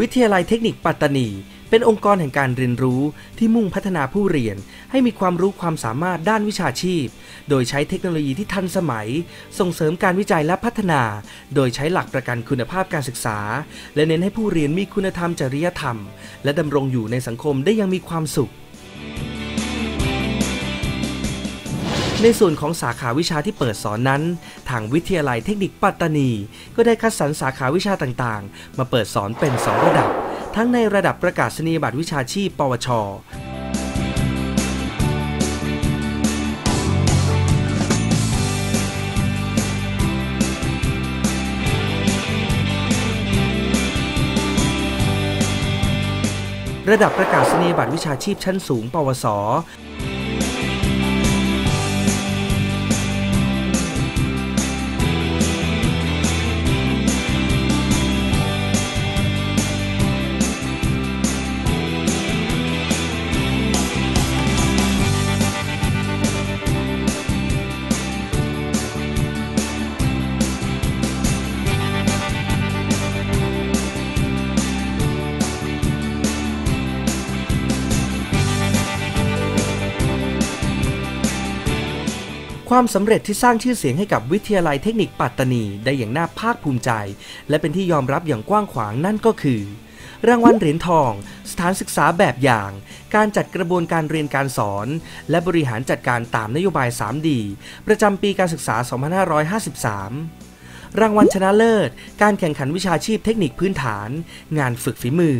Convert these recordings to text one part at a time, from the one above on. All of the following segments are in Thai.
วิทยาลัยเทคนิคปัตตานี เป็นองค์กรแห่งการเรียนรู้ที่มุ่งพัฒนาผู้เรียน ให้มีความรู้ความสามารถด้านวิชาชีพ โดยใช้เทคโนโลยีที่ทันสมัย ส่งเสริมการวิจัยและพัฒนา โดยใช้หลักประกันคุณภาพการศึกษา และเน้นให้ผู้เรียนมีคุณธรรมจริยธรรม และดำรงอยู่ในสังคมได้อยังมีความสุข ในส่วนของสาขาวิชาที่เปิดสอนนั้น ทางวิทยาลัยเทคนิคปัตตานี ก็ได้คัดสรรสาขาวิชาต่างๆ มาเปิดสอนเป็น 2 ระดับ ทั้งในระดับประกาศนียบัตรวิชาชีพ ปวชระดับประกาศนียบัตรวิชาชีพชั้นสูง ปวส ความสำเร็จที่สร้างชื่อเสียงให้กับวิทยาลัยเทคนิคปัตตานีได้อย่างน่าภาคภูมิใจ และเป็นที่ยอมรับอย่างกว้างขวางนั่นก็คือ รางวัลเหรียญทอง สถานศึกษาแบบอย่าง การจัดกระบวนการเรียนการสอน และบริหารจัดการตามนโยบาย 3D ประจำปีการศึกษา 2553รางวัลชนะเลิศ การแข่งขันวิชาชีพเทคนิคพื้นฐาน งานฝึกฝีมือ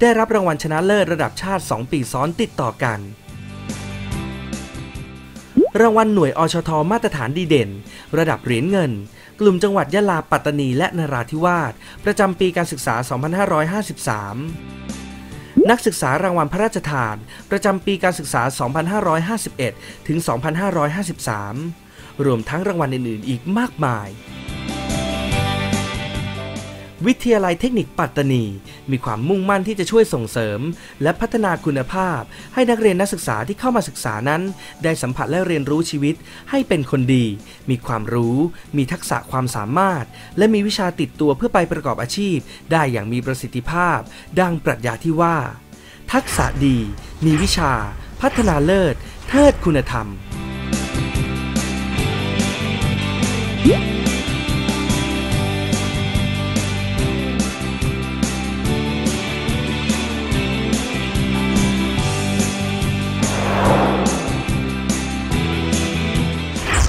ได้รับรางวัลชนะเลิศระดับชาติ 2 ปีซ้อนติดต่อกัน รางวัลหน่วยอชทมาตรฐานดีเด่น ระดับเหรียญเงิน กลุ่มจังหวัดยะลาปัตตานีและนราธิวาสประจำปีการศึกษา 2553 นักศึกษารางวัลพระราชทาน ประจำปีการศึกษา 2551 ถึง 2553 รวมทั้งรางวัลอื่น ๆ อีกมากมาย วิทยาลัยเทคนิคปัตตานี มีความมุ่งมั่นที่จะช่วยส่งเสริม และพัฒนาคุณภาพ ให้นักเรียนนักศึกษาที่เข้ามาศึกษานั้น ได้สัมผัสและเรียนรู้ชีวิต ให้เป็นคนดี มีความรู้ มีทักษะความสามารถ และมีวิชาติดตัวเพื่อไปประกอบอาชีพ ได้อย่างมีประสิทธิภาพ ดังปรัชญาที่ว่า ทักษะดี มีวิชา พัฒนาเลิศ เทิดคุณธรรม